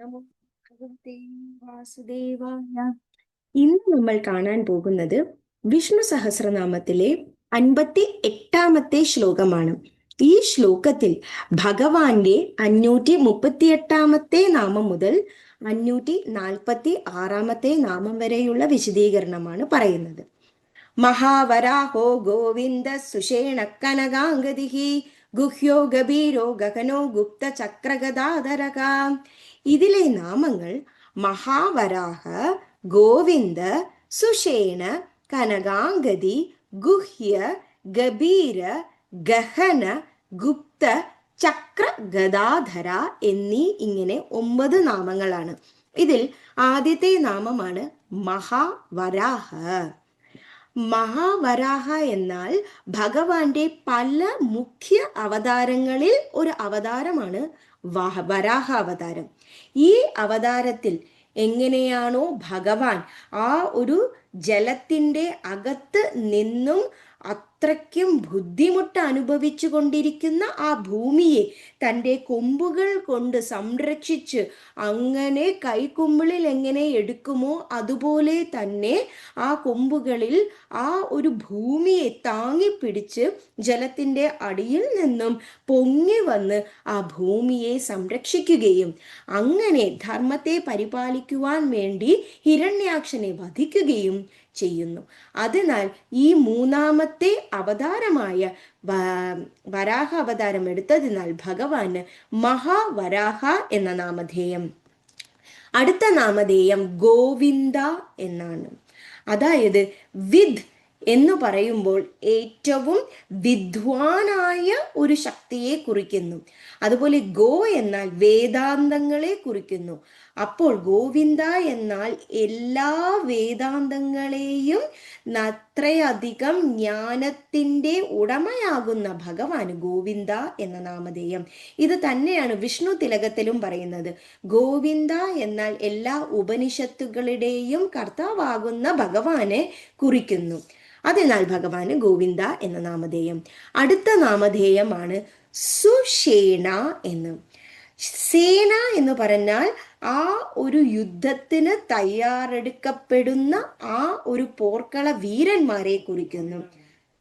നമോ വാസുദേവായ. ഇന്ന് നമ്മൾ കാണാൻ പോകുന്നത് വിഷ്ണു സഹസ്രനാമത്തിലെ അൻപത്തി എട്ടാമത്തെ ശ്ലോകമാണ്. ഈ ശ്ലോകത്തിൽ ഭഗവാന്റെ അഞ്ഞൂറ്റി മുപ്പത്തി എട്ടാമത്തെ നാമം മുതൽ അഞ്ഞൂറ്റി നാൽപ്പത്തി ആറാമത്തെ നാമം വരെയുള്ള വിശദീകരണമാണ് പറയുന്നത്. മഹാവരാഹോ ഗോവിന്ദ സുഷേണ കനകാംഗതി ഗുഹ്യോ ഗഭീരോ ഗഗനോ ഗുപ്ത ചക്രഗദാധരക. ഇതിലെ നാമങ്ങൾ മഹാവരാഹ ഗോവിന്ദ സുഷേണ കനകാംഗതി ഗുഹ്യ ഗഭീര ഗഹന ഗുപ്ത ചക്ര ഗദാധര എന്നീ ഇങ്ങനെ ഒമ്പത് നാമങ്ങളാണ്. ഇതിൽ ആദ്യത്തെ നാമമാണ് മഹാവരാഹ. മഹാവരാഹ എന്നാൽ ഭഗവാന്റെ പല മുഖ്യ അവതാരങ്ങളിൽ ഒരു അവതാരമാണ് വരാഹ അവതാരം ഈ അവതാരത്തിൽ എങ്ങനെയാണോ ഭഗവാൻ ആ ഒരു ജലത്തിന്റെ അകത്ത് നിന്നും അത്രയ്ക്കും ബുദ്ധിമുട്ട് അനുഭവിച്ചു കൊണ്ടിരിക്കുന്ന ആ ഭൂമിയെ തന്റെ കൊമ്പുകൾ കൊണ്ട് സംരക്ഷിച്ച് അങ്ങനെ കൈക്കൊമ്പിളിൽ എങ്ങനെ എടുക്കുമോ അതുപോലെ തന്നെ ആ കൊമ്പുകളിൽ ആ ഒരു ഭൂമിയെ താങ്ങി പിടിച്ച് ജലത്തിന്റെ അടിയിൽ നിന്നും പൊങ്ങി വന്ന് ആ ഭൂമിയെ സംരക്ഷിക്കുകയും അങ്ങനെ ധർമ്മത്തെ പരിപാലിക്കുവാൻ വേണ്ടി ഹിരണ്യാക്ഷനെ വധിക്കുകയും ചെയ്യുന്നു. അതിനാൽ ഈ മൂന്നാമത്തെ അവതാരമായ വരാഹ അവതാരം എടുത്തതിനാൽ ഭഗവാന് മഹാവരാഹ എന്ന നാമധേയം. അടുത്ത നാമധേയം ഗോവിന്ദ എന്നാണ്. അതായത് വിദ് എന്ന് പറയുമ്പോൾ ഏറ്റവും വിദ്വാനായ ഒരു ശക്തിയെ കുറിക്കുന്നു. അതുപോലെ ഗോ എന്നാൽ വേദാന്തങ്ങളെ കുറിക്കുന്നു. അപ്പോൾ ഗോവിന്ദ എന്നാൽ എല്ലാ വേദാന്തങ്ങളെയും അത്രയധികം ജ്ഞാനത്തിന്റെ ഉടമയാകുന്ന ഭഗവാൻ ഗോവിന്ദ എന്ന നാമധേയം. ഇത് തന്നെയാണ് വിഷ്ണു തിലകത്തിലും പറയുന്നത്. ഗോവിന്ദ എന്നാൽ എല്ലാ ഉപനിഷത്തുകളുടെയും കർത്താവാകുന്ന ഭഗവാനെ കുറിക്കുന്നു. അതിനാൽ ഭഗവാന് ഗോവിന്ദ എന്ന നാമധേയം. അടുത്ത നാമധേയമാണ് സുഷേണ എന്ന്. സേന എന്ന് പറഞ്ഞാൽ ആ ഒരു യുദ്ധത്തിന് തയ്യാറെടുക്കപ്പെടുന്ന ആ ഒരു പോർക്കള വീരന്മാരെ കുറിക്കുന്നു.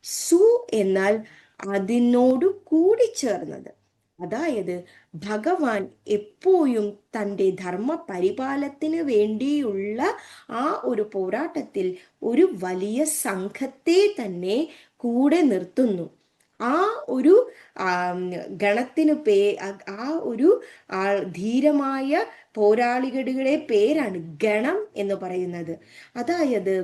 സു എന്നാൽ അതിനോട് കൂടിച്ചേർന്നത് അതായത് ഭഗവാൻ എപ്പോഴും തന്റെ ധർമ്മ പരിപാലത്തിന് വേണ്ടിയുള്ള ആ ഒരു പോരാട്ടത്തിൽ ഒരു വലിയ സംഘത്തെ തന്നെ കൂടെ നിർത്തുന്നു. ആ ഒരു ഗണത്തിന് പേ ആ ഒരു ധീരമായ പോരാളികളുടെ പേരാണ് ഗണം എന്ന് പറയുന്നത്. അതായത്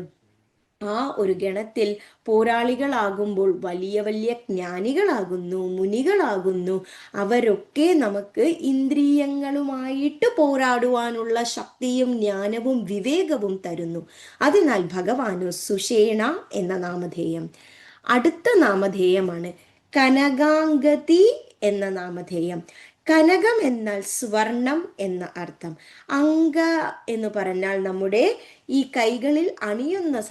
ആ ഒരു ഗണത്തിൽ പോരാളികളാകുമ്പോൾ വലിയ വലിയ ജ്ഞാനികളാകുന്നു മുനികളാകുന്നു. അവരൊക്കെ നമുക്ക് ഇന്ദ്രിയങ്ങളുമായിട്ട് പോരാടുവാനുള്ള ശക്തിയും ജ്ഞാനവും വിവേകവും തരുന്നു. അതിനാൽ ഭഗവാനു സുഷേണ എന്ന നാമധേയം. അടുത്ത നാമധേയമാണ് കനകാംഗതി എന്ന നാമധേയം. കനകം എന്നാൽ സ്വർണം എന്ന അർത്ഥം. അങ്ക എന്ന് പറഞ്ഞാൽ നമ്മുടെ ഈ കൈകളിൽ അണിയുന്ന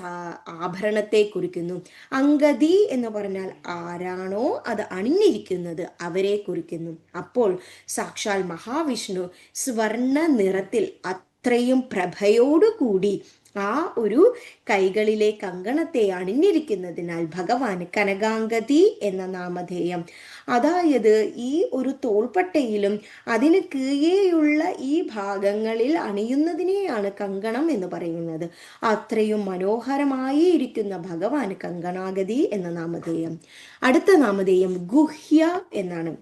ആഭരണത്തെ കുറിക്കുന്നു. അങ്കതി എന്ന് പറഞ്ഞാൽ ആരാണോ അത് അണിഞ്ഞിരിക്കുന്നത് അവരെ കുറിക്കുന്നു. അപ്പോൾ സാക്ഷാൽ മഹാവിഷ്ണു സ്വർണ നിറത്തിൽ അത്രയും പ്രഭയോടുകൂടി ആ ഒരു കൈകളിലെ കങ്കണത്തെ അണിഞ്ഞിരിക്കുന്നതിനാൽ ഭഗവാൻ കനകാംഗതി എന്ന നാമധേയം. അതായത് ഈ ഒരു തോൾപ്പട്ടയിലും അതിന് കീഴെയുള്ള ഈ ഭാഗങ്ങളിൽ അണിയുന്നതിനെയാണ് കങ്കണം എന്ന് പറയുന്നത്. അത്രയും മനോഹരമായി ഇരിക്കുന്ന ഭഗവാൻ കങ്കണാഗതി എന്ന നാമധേയം. അടുത്ത നാമധേയം ഗുഹ്യ എന്നാണ്.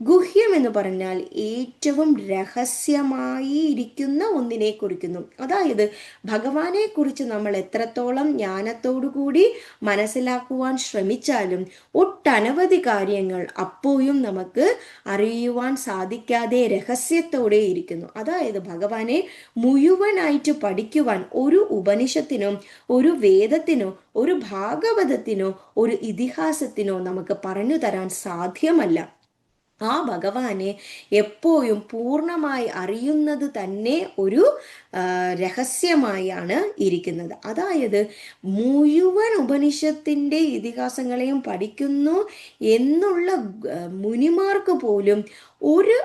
ഗുഹ്യം എന്ന് പറഞ്ഞാൽ ഏറ്റവും രഹസ്യമായി ഇരിക്കുന്ന ഒന്നിനെ കുറിക്കുന്നു. അതായത് ഭഗവാനെ കുറിച്ച് നമ്മൾ എത്രത്തോളം ജ്ഞാനത്തോടുകൂടി മനസ്സിലാക്കുവാൻ ശ്രമിച്ചാലും ഒട്ടനവധി കാര്യങ്ങൾ അപ്പോഴും നമുക്ക് അറിയുവാൻ സാധിക്കാതെ രഹസ്യത്തോടെ ഇരിക്കുന്നു. അതായത് ഭഗവാനെ മുഴുവനായിട്ട് പഠിക്കുവാൻ ഒരു ഉപനിഷത്തിനോ ഒരു വേദത്തിനോ ഒരു ഭാഗവതത്തിനോ ഒരു ഇതിഹാസത്തിനോ നമുക്ക് പറഞ്ഞു തരാൻ സാധ്യമല്ല. ആ ഭഗവാനെ എപ്പോഴും പൂർണമായി അറിയുന്നത് തന്നെ ഒരു രഹസ്യമായാണ് ഇരിക്കുന്നത്. അതായത് മുഴുവൻ ഉപനിഷത്തിന്റെ ഇതിഹാസങ്ങളെയും പഠിക്കുന്നു എന്നുള്ള മുനിമാർക്ക് പോലും ഒരു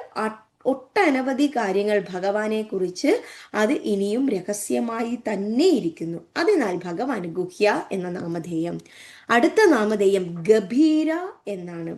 ഒട്ടനവധി കാര്യങ്ങൾ ഭഗവാനെ കുറിച്ച് അത് ഇനിയും രഹസ്യമായി തന്നെ ഇരിക്കുന്നു. അതിനാൽ ഭഗവാൻ ഗുഹ്യ എന്ന നാമധേയം. അടുത്ത നാമധേയം ഗഭീര എന്നാണ്.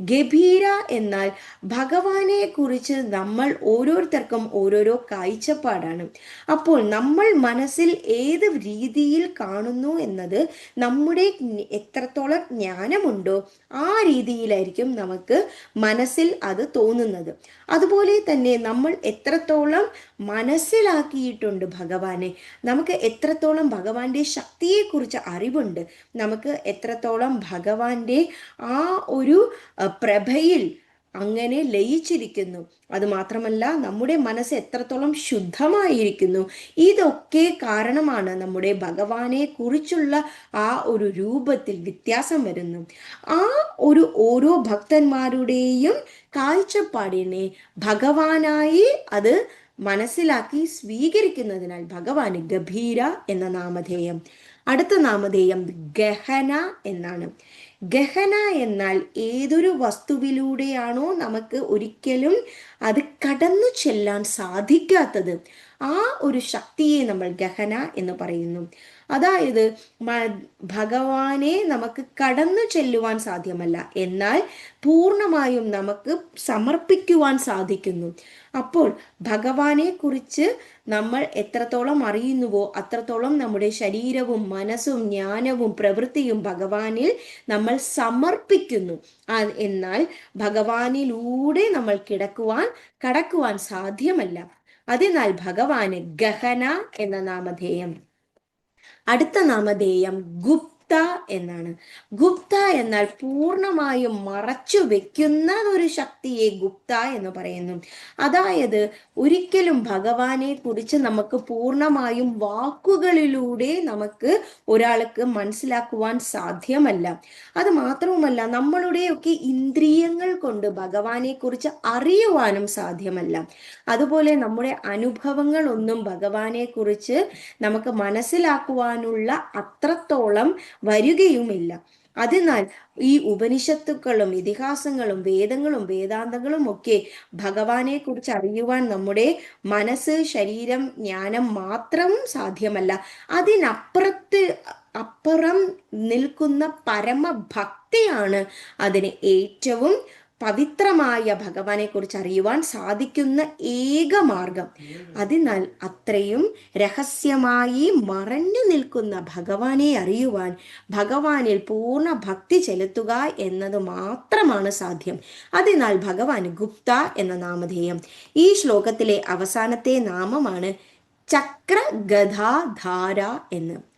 ഗഭീര എന്നാൽ ഭഗവാനെ കുറിച്ച് നമ്മൾ ഓരോരുത്തർക്കും ഓരോരോ കാഴ്ചപ്പാടാണ്. അപ്പോൾ നമ്മൾ മനസ്സിൽ ഏത് രീതിയിൽ കാണുന്നു എന്നത് നമ്മുടെ എത്രത്തോളം ജ്ഞാനമുണ്ടോ ആ രീതിയിലായിരിക്കും നമുക്ക് മനസ്സിൽ അത് തോന്നുന്നത്. അതുപോലെ തന്നെ നമ്മൾ എത്രത്തോളം മനസ്സിലാക്കിയിട്ടുണ്ട് ഭഗവാനെ. നമുക്ക് എത്രത്തോളം ഭഗവാന്റെ ശക്തിയെക്കുറിച്ച് അറിവുണ്ട്. നമുക്ക് എത്രത്തോളം ഭഗവാന്റെ ആ ഒരു പ്രഭയിൽ അങ്ങനെ ലയിച്ചിരിക്കുന്നു. അതുമാത്രമല്ല നമ്മുടെ മനസ്സ് എത്രത്തോളം ശുദ്ധമായിരിക്കുന്നു. ഇതൊക്കെ കാരണമാണ് നമ്മുടെ ഭഗവാനെ കുറിച്ചുള്ള ആ ഒരു രൂപത്തിൽ വ്യത്യാസം വരുന്നു. ആ ഒരു ഓരോ ഭക്തന്മാരുടെയും കാഴ്ചപ്പാടിനെ ഭഗവാനായി അത് മനസ്സിലാക്കി സ്വീകരിക്കുന്നതിനാൽ ഭഗവാന് ഗഭീര എന്ന നാമധേയം. അടുത്ത നാമധേയം ഗഹന എന്നാണ്. ഗഹന എന്നാൽ ഏതൊരു വസ്തുവിലൂടെയാണോ നമുക്ക് ഒരിക്കലും അത് കടന്നു ചെല്ലാൻ സാധിക്കാത്തത്. ആ ഒരു ശക്തിയെ നമ്മൾ ഗഹന എന്ന് പറയുന്നു. അതായത് ഭഗവാനെ നമുക്ക് കടന്നു ചെല്ലുവാൻ സാധ്യമല്ല. എന്നാൽ പൂർണമായും നമുക്ക് സമർപ്പിക്കുവാൻ സാധിക്കുന്നു. അപ്പോൾ ഭഗവാനെ കുറിച്ച് നമ്മൾ എത്രത്തോളം അറിയുന്നുവോ അത്രത്തോളം നമ്മുടെ ശരീരവും മനസ്സും ജ്ഞാനവും പ്രവൃത്തിയും ഭഗവാനിൽ നമ്മൾ സമർപ്പിക്കുന്നു. എന്നാൽ ഭഗവാനിലൂടെ നമ്മൾ കിടക്കുവാൻ കടക്കുവാൻ സാധ്യമല്ല. അതിനാൽ ഭഗവാന് ഗഹന എന്ന നാമധേയം. അടുത്ത നാമധേയം ഗുപ്ത എന്നാണ്. ഗുപ്ത എന്നാൽ പൂർണമായും മറച്ചു വെക്കുന്ന ഒരു ശക്തിയെ ഗുപ്ത എന്ന് പറയുന്നു. അതായത് ഒരിക്കലും ഭഗവാനെ കുറിച്ച് നമുക്ക് പൂർണമായും വാക്കുകളിലൂടെ നമുക്ക് ഒരാൾക്ക് മനസ്സിലാക്കുവാൻ സാധ്യമല്ല. അത് മാത്രവുമല്ല നമ്മളുടെയൊക്കെ ഇന്ദ്രിയങ്ങൾ കൊണ്ട് ഭഗവാനെ കുറിച്ച് അറിയുവാനും സാധ്യമല്ല. അതുപോലെ നമ്മുടെ അനുഭവങ്ങൾ ഒന്നും ഭഗവാനെ കുറിച്ച് നമുക്ക് മനസ്സിലാക്കുവാനുള്ള അത്രത്തോളം വരികയുമില്ല. അതിനാൽ ഈ ഉപനിഷത്തുക്കളും ഇതിഹാസങ്ങളും വേദങ്ങളും വേദാന്തങ്ങളും ഒക്കെ ഭഗവാനെ കുറിച്ച് അറിയുവാൻ നമ്മുടെ മനസ്സ് ശരീരം ജ്ഞാനം മാത്രവും സാധ്യമല്ല. അതിനപ്പുറത്ത് അപ്പുറം നിൽക്കുന്ന പരമഭക്തിയാണ് അതിന് ഏറ്റവും പവിത്രമായ ഭഗവാനെ കുറിച്ച് അറിയുവാൻ സാധിക്കുന്ന ഏക മാർഗം. അതിനാൽ അത്രയും രഹസ്യമായി മറഞ്ഞു നിൽക്കുന്ന ഭഗവാനെ അറിയുവാൻ ഭഗവാനിൽ പൂർണ ഭക്തി ചെലുത്തുക എന്നത് മാത്രമാണ് സാധ്യം. അതിനാൽ ഭഗവാൻ ഗുപ്ത എന്ന നാമധേയം. ഈ ശ്ലോകത്തിലെ അവസാനത്തെ നാമമാണ് ചക്രഗധാധാര എന്ന്.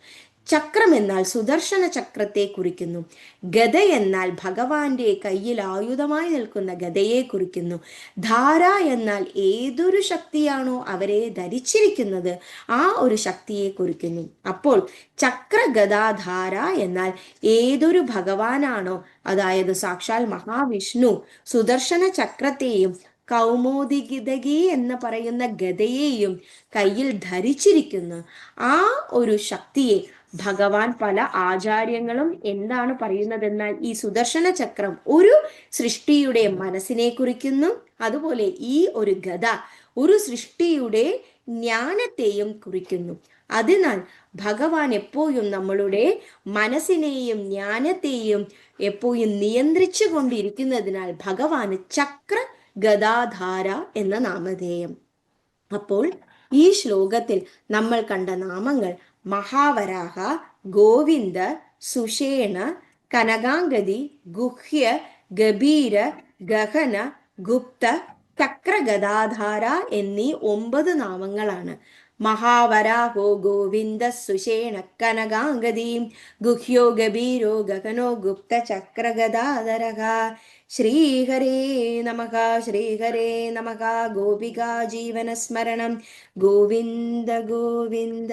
ചക്രം എന്നാൽ സുദർശന ചക്രത്തെ കുറിക്കുന്നു. ഗത എന്നാൽ ഭഗവാന്റെ കയ്യിൽ ആയുധമായി നിൽക്കുന്ന ഗതയെ കുറിക്കുന്നു. ധാര എന്നാൽ ഏതൊരു ശക്തിയാണോ അവരെ ധരിച്ചിരിക്കുന്നത് ആ ഒരു ശക്തിയെ കുറിക്കുന്നു. അപ്പോൾ ചക്രഗതാധാര എന്നാൽ ഏതൊരു ഭഗവാനാണോ അതായത് സാക്ഷാൽ മഹാവിഷ്ണു സുദർശന ചക്രത്തെയും കൗമോദിഗിതകി എന്ന് പറയുന്ന ഗതയെയും കയ്യിൽ ധരിച്ചിരിക്കുന്നു. ആ ഒരു ശക്തിയെ ഭഗവാൻ പല ആചാര്യങ്ങളും എന്താണ് പറയുന്നതെന്നാൽ ഈ സുദർശന ചക്രം ഒരു സൃഷ്ടിയുടെ മനസ്സിനെ കുറിക്കുന്നു. അതുപോലെ ഈ ഒരു ഗത ഒരു സൃഷ്ടിയുടെ ജ്ഞാനത്തെയും കുറിക്കുന്നു. അതിനാൽ ഭഗവാൻ എപ്പോഴും നമ്മളുടെ മനസ്സിനെയും ജ്ഞാനത്തെയും എപ്പോഴും നിയന്ത്രിച്ചു കൊണ്ടിരിക്കുന്നതിനാൽ ഭഗവാന് ചക്ര ഗതാധാര എന്ന നാമധേയം. അപ്പോൾ ഈ ശ്ലോകത്തിൽ നമ്മൾ കണ്ട നാമങ്ങൾ മഹാവരാഹ ഗോവിന്ദ സുഷേണ കനകാംഗതി ഗുഹ്യ ഗഭീര ഗഹന ഗുപ്ത ചക്രഗദാധാര എന്നീ ഒമ്പത് നാമങ്ങളാണ്. മഹാവരാഹോ ഗോവിന്ദ സുഷേണ കനകാംഗതി ഗുഹ്യോ ഗഭീരോ ഗഗനോ ഗുപ്ത ചക്രഗദാധര ശ്രീഹരേ നമഃ ശ്രീഹരേ നമഃ. ഗോപികാ ജീവനസ്മരണം. ഗോവിന്ദ ഗോവിന്ദ.